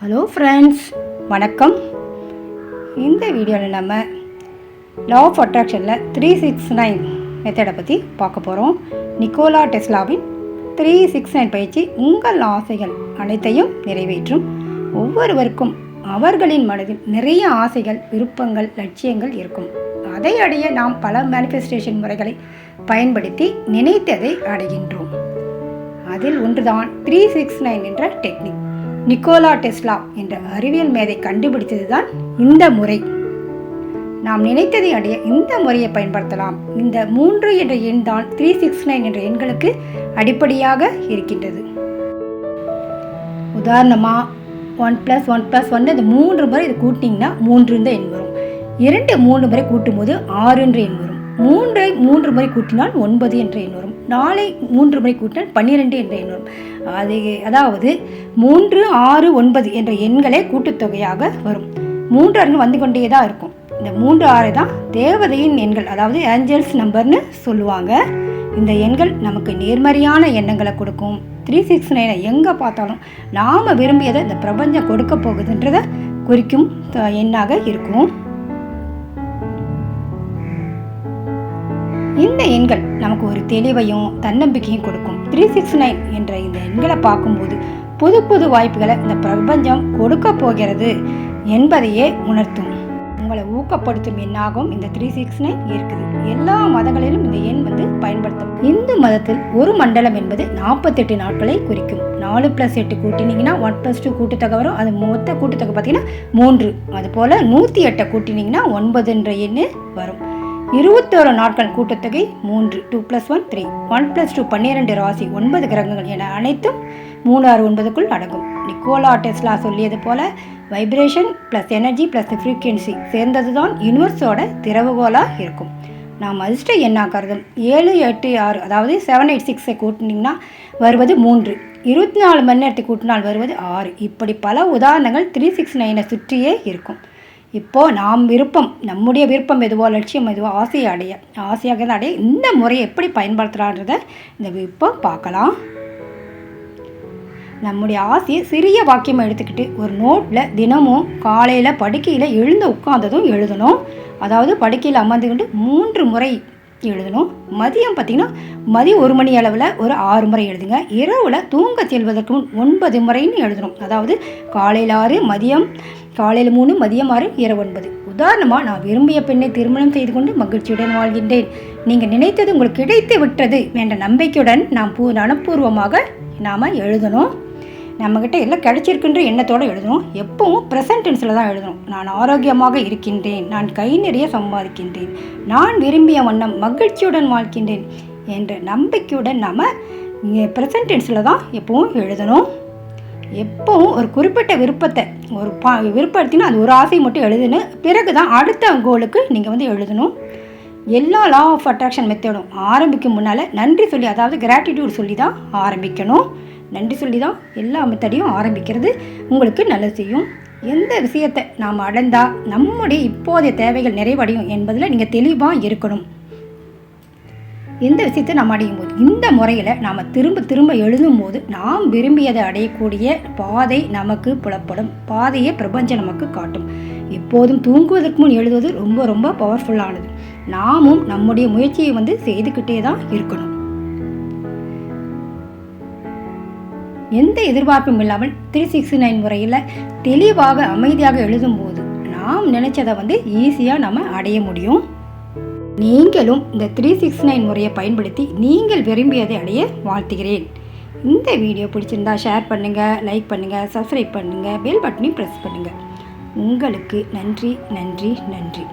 Hello friends வணக்கம். இந்த வீடியோவில் நம்ம லா ஆஃப் அட்ராக்ஷனில் த்ரீ சிக்ஸ் நைன் மெத்தடை பற்றி பார்க்க போகிறோம் நிக்கோலா டெஸ்லாவின் த்ரீ சிக்ஸ் நைன் பயிற்சி உங்கள் ஆசைகள் அனைத்தையும் நிறைவேற்றும். ஒவ்வொருவருக்கும் அவர்களின் மனதில் நிறைய ஆசைகள் விருப்பங்கள் லட்சியங்கள் இருக்கும். அதை அடைய நாம் பல மேனிஃபெஸ்டேஷன் முறைகளை பயன்படுத்தி நினைத்ததை அடைகின்றோம். அதில் ஒன்றுதான் த்ரீ சிக்ஸ் நைன் என்ற டெக்னிக் நிக்கோலா டெஸ்லா என்ற அறிவியல் மேதை கண்டுபிடித்தது தான் இந்த முறை. நாம் நினைத்ததை அடைய இந்த முறையை பயன்படுத்தலாம். இந்த மூன்று என்ற எண் தான் த்ரீ சிக்ஸ் நைன் என்ற எண்களுக்கு அடிப்படையாக இருக்கின்றது. உதாரணமாக one plus one plus one இந்த மூன்று முறை இது மூன்று மூன்றுன்ற எண் வரும். இரண்டு மூன்று முறை கூட்டும்போது ஆறு என்ற எண் வரும். மூன்றை மூன்று முறை கூட்டினால் ஒன்பது என்ற எண் வரும். நாளை மூன்று மணி கூட்டினால் பன்னிரெண்டு என்ற எண்ணும். அது அதாவது மூன்று ஆறு ஒன்பது என்ற எண்களே கூட்டுத்தொகையாக வரும். மூன்று அருங்கு வந்து கொண்டே தான் இருக்கும். இந்த மூன்று ஆறு தான் தேவதையின் எண்கள் அதாவது ஏஞ்சல்ஸ் நம்பர்னு சொல்லுவாங்க. இந்த எண்கள் நமக்கு நேர்மறையான எண்ணங்களை கொடுக்கும். த்ரீ சிக்ஸ் நைனை எங்கே பார்த்தாலும் நாம் விரும்பியதை இந்த பிரபஞ்சம் கொடுக்க போகுதுன்றதை குறிக்கும் த- எண்ணாக இருக்கும். இந்த எண்கள் நமக்கு ஒரு தெளிவையும் தன்னம்பிக்கையும் கொடுக்கும். த்ரீ சிக்ஸ் நைன் என்ற இந்த எண்களை பார்க்கும்போது புது புது வாய்ப்புகளை இந்த பிரபஞ்சம் கொடுக்க போகிறது என்பதையே உணர்த்தும். உங்களை ஊக்கப்படுத்தும் எண்ணாகவும் இந்த த்ரீ சிக்ஸ் நைன் இருக்குது. எல்லா மதங்களிலும் இந்த எண் வந்து பயன்படுத்தும் இந்து மதத்தில் ஒரு மண்டலம் என்பது நாற்பத்தெட்டு நாட்களை குறிக்கும். நாலு ப்ளஸ் எட்டு கூட்டினீங்கன்னா ஒன் ப்ளஸ் டூ கூட்டுத்தொகை வரும். அது மொத்த கூட்டுத்தொகை பார்த்தீங்கன்னா மூன்று. அதுபோல் நூற்றி எட்டை கூட்டினீங்கன்னா ஒன்பதுன்ற எண்ணு வரும். இருபத்தோரு நாட்கள் கூட்டத்தொகை மூன்று two plus one three one plus two பன்னிரெண்டு ராசி ஒன்பது கிரகங்கள் என அனைத்தும் மூணு ஆறு ஒன்பதுக்குள் அடங்கும். நிக்கோலா டெஸ்லா சொல்லியது போல vibration plus energy plus frequency சேர்ந்தது தான் யூனிவர்ஸோட திறவுகோலாக இருக்கும். நாம் அதிர்ஷ்ட என்ன கருதும். ஏழு எட்டு ஆறு அதாவது செவன் எயிட் சிக்ஸை கூட்டினீங்கன்னா வருவது மூன்று. இருபத்தி நாலு மணி நேரத்தை கூட்டினால் வருவது ஆறு. இப்படி பல உதாரணங்கள் த்ரீ சிக்ஸ் நைனை சுற்றியே இருக்கும். இப்போது நாம் விருப்பம் நம்முடைய விருப்பம் எதுவோ லட்சியம் எதுவோ ஆசையை அடைய ஆசையாக தான் அடைய இந்த முறையை எப்படி பயன்படுத்தலான்றத இந்த இப்போ பார்க்கலாம். நம்முடைய ஆசையை சிறிய வாக்கியம் எடுத்துக்கிட்டு ஒரு நோட்டில் தினமும் காலையில் படுக்கையில் எழுந்து உட்காந்ததும் எழுதணும். அதாவது படுக்கையில் அமர்ந்துக்கிட்டு மூன்று முறை எழுதணும். மதியம் பார்த்திங்கன்னா மதியம் ஒரு மணி அளவில் ஒரு ஆறு முறை எழுதுங்க. இரவில் தூங்க செல்வதற்கு முன் ஒன்பது முறைன்னு எழுதணும். அதாவது காலையில் ஆறு மதியம் காலையில் மூணு மதியம் ஆறு இரவு ஒன்பது. உதாரணமாக நான் விரும்பிய பெண்ணை திருமணம் செய்து கொண்டு மகிழ்ச்சியுடன் வாழ்கின்றேன். நீங்கள் நினைத்தது உங்களுக்கு கிடைத்து விட்டது என்ற நம்பிக்கையுடன் நாம் பூ மனப்பூர்வமாக நாம் எழுதணும். நம்மக்கிட்ட எல்லாம் கிடைச்சிருக்குன்ற எண்ணத்தோடு எழுதணும் எப்பவும் ப்ரெசன்ட் டென்ஸில் தான் எழுதணும் நான் ஆரோக்கியமாக இருக்கின்றேன். நான் கை நிறைய சம்பாதிக்கின்றேன். நான் விரும்பிய வண்ணம் மகிழ்ச்சியுடன் வாழ்கின்றேன் என்ற நம்பிக்கையுடன் நம்ம ப்ரெசன்ட் டென்ஸில் தான் எப்பவும் எழுதணும். எப்பவும் ஒரு குறிப்பிட்ட விருப்பத்தை ஒரு பா விருப்பம் அது ஒரு ஆசையை மட்டும் எழுதுன்னு பிறகு தான் அடுத்த கோலுக்கு நீங்கள் வந்து எழுதணும். எல்லா லா ஆஃப் அட்ராக்ஷன் மெத்தடும் ஆரம்பிக்கும் முன்னால் நன்றி சொல்லி அதாவது கிராட்டிடியூட் சொல்லி தான் ஆரம்பிக்கணும். நன்றி சொல்லி தான் எல்லா மெத்தடையும் ஆரம்பிக்கிறது. உங்களுக்கு நல்லது செய்யும். எந்த விஷயத்தை நாம் அடைந்தால் நம்முடைய இப்போதைய தேவைகள் நிறைவடையும் என்பதில் நீங்கள் தெளிவாக இருக்கணும். எந்த விஷயத்தை நாம் அடையும் போது இந்த முறையில் நாம் திரும்ப திரும்ப எழுதும் போது நாம் விரும்பியதை அடையக்கூடிய பாதை நமக்கு புலப்படும். பாதையை பிரபஞ்சம் நமக்கு காட்டும். எப்போதும் தூங்குவதற்கு முன் எழுதுவது ரொம்ப ரொம்ப பவர்ஃபுல்லானது நாமும் நம்முடைய முயற்சியை வந்து செய்துக்கிட்டே தான் இருக்கணும். எந்த எதிர்பார்ப்பும் இல்லாமல் த்ரீ சிக்ஸ் நைன் முறையில் தெளிவாக அமைதியாக எழுதும்போது நாம் நினைச்சதை வந்து ஈஸியாக நம்ம அடைய முடியும். நீங்களும் இந்த த்ரீ சிக்ஸ் நைன் முறையை பயன்படுத்தி நீங்கள் விரும்பியதை அடைய வாழ்த்துகிறேன். இந்த வீடியோ பிடிச்சிருந்தா ஷேர் பண்ணுங்கள் லைக் பண்ணுங்கள் சப்ஸ்கிரைப் பண்ணுங்கள் பெல் பட்டனையும் ப்ரெஸ் பண்ணுங்கள் உங்களுக்கு நன்றி நன்றி நன்றி.